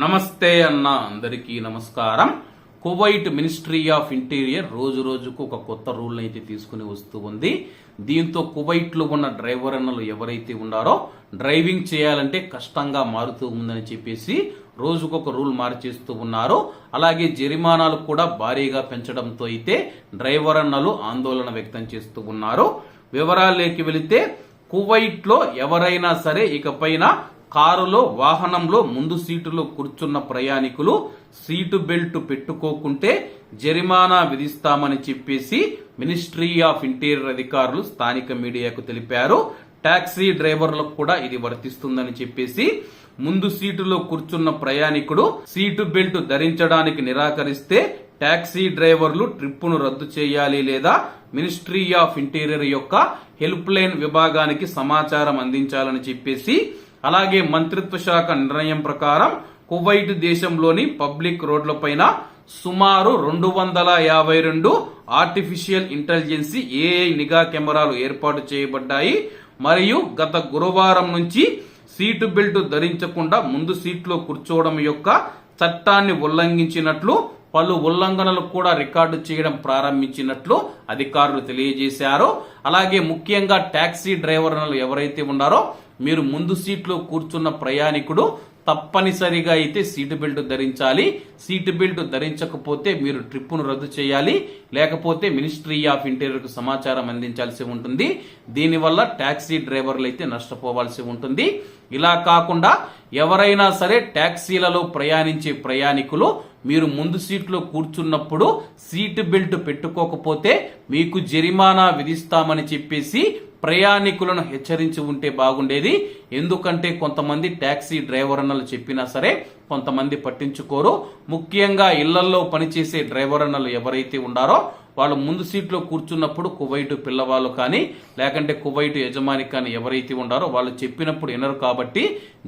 నమస్తే అన్న అందరికీ నమస్కారం. కువైట్ మినిస్ట్రీ ఆఫ్ ఇంటీరియర్ రోజు రోజుకు ఒక కొత్త రూల్ అయితే తీసుకుని వస్తూ ఉంది. దీంతో కువైట్లో ఉన్న డ్రైవర్ అన్నలు ఎవరైతే ఉన్నారో డ్రైవింగ్ చేయాలంటే కష్టంగా మారుతూ ఉందని చెప్పేసి రోజుకొక రూల్ మార్చేస్తూ ఉన్నారు. అలాగే జరిమానాలు కూడా భారీగా పెంచడంతో అయితే డ్రైవర్ అన్నలు ఆందోళన వ్యక్తం చేస్తూ ఉన్నారు. వివరాల్లోకి వెళితే కువైట్లో ఎవరైనా సరే ఇకపైన కారులో వాహనంలో ముందు సీటులో కూర్చున్న ప్రయాణికులు సీటు బెల్ట్ పెట్టుకోకుంటే జరిమానా విధిస్తామని చెప్పేసి మినిస్ట్రీ ఆఫ్ ఇంటీరియర్ అధికారులు స్థానిక మీడియాకు తెలిపారు. టాక్సీ డ్రైవర్లకు కూడా ఇది వర్తిస్తుందని చెప్పేసి ముందు సీటులో కూర్చున్న ప్రయాణికుడు సీటు బెల్ట్ ధరించడానికి నిరాకరిస్తే టాక్సీ డ్రైవర్లు ట్రిప్పును రద్దు చేయాలి లేదా మినిస్ట్రీ ఆఫ్ ఇంటీరియర్ యొక్క హెల్ప్ లైన్ విభాగానికి సమాచారం అందించాలని చెప్పేసి అలాగే మంత్రిత్వ శాఖ నిర్ణయం ప్రకారం కువైట్ దేశంలోని పబ్లిక్ రోడ్లపైన సుమారు రెండు వందల యాభై రెండు ఆర్టిఫిషియల్ ఇంటెలిజెన్సీ ఏఐ నిఘా కెమెరాలు ఏర్పాటు చేయబడ్డాయి. మరియు గత గురువారం నుంచి సీటు బెల్ట్ ధరించకుండా ముందు సీట్లో కూర్చోవడం యొక్క చట్టాన్ని ఉల్లంఘించినట్లు పలు ఉల్లంఘనలు కూడా రికార్డు చేయడం ప్రారంభించినట్లు అధికారులు తెలియజేశారు. అలాగే ముఖ్యంగా ట్యాక్సీ డ్రైవర్లు ఎవరైతే ఉన్నారో మీరు ముందు సీట్లో కూర్చున్న ప్రయాణికుడు తప్పనిసరిగా అయితే సీటు బెల్ట్ ధరించాలి. సీటు బెల్ట్ ధరించకపోతే మీరు ట్రిప్పును రద్దు చేయాలి. లేకపోతే మినిస్ట్రీ ఆఫ్ ఇంటీరియర్కు సమాచారం అందించాల్సి ఉంటుంది. దీనివల్ల టాక్సీ డ్రైవర్లు అయితే నష్టపోవాల్సి ఉంటుంది. ఇలా కాకుండా ఎవరైనా సరే ట్యాక్సీలలో ప్రయాణించే ప్రయాణికులు మీరు ముందు సీట్లో కూర్చున్నప్పుడు సీటు బెల్ట్ పెట్టుకోకపోతే మీకు జరిమానా విధిస్తామని చెప్పేసి ప్రయాణికులను హెచ్చరించి ఉంటే బాగుండేది. ఎందుకంటే కొంతమంది ట్యాక్సీ డ్రైవర్ అన్నలు చెప్పినా సరే కొంతమంది పట్టించుకోరు. ముఖ్యంగా ఇళ్ళల్లో పనిచేసే డ్రైవర్ అన్నలు ఎవరైతే ఉన్నారో వాళ్ళు ముందు సీట్లో కూర్చున్నప్పుడు కువైటు పిల్లవాళ్ళు కానీ లేకంటే కువైటు యజమాని కానీ ఎవరైతే ఉండారో వాళ్ళు చెప్పినప్పుడు వినరు కాబట్టి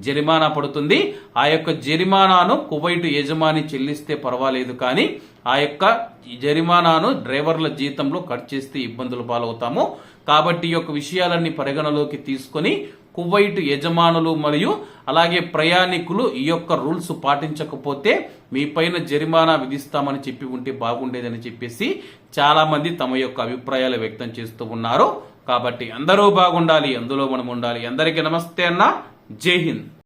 జరిమానా పడుతుంది. ఆ యొక్క జరిమానాను కువైటు యజమాని చెల్లిస్తే పర్వాలేదు కానీ ఆ యొక్క జరిమానాను డ్రైవర్ల జీతంలో కట్ చేస్తే ఇబ్బందులు పాలవుతాము. కాబట్టి ఈ యొక్క విషయాలన్నీ పరిగణలోకి తీసుకొని కువైట్ యజమానులు మరియు అలాగే ప్రయాణికులు ఈ యొక్క రూల్స్ పాటించకపోతే మీ పైన జరిమానా విధిస్తామని చెప్పి ఉంటే బాగుండేదని చెప్పేసి చాలామంది తమ యొక్క అభిప్రాయాలు వ్యక్తం చేస్తూ ఉన్నారు. కాబట్టి అందరూ బాగుండాలి అందులో మనం ఉండాలి. అందరికీ నమస్తే అన్న. జై హింద్.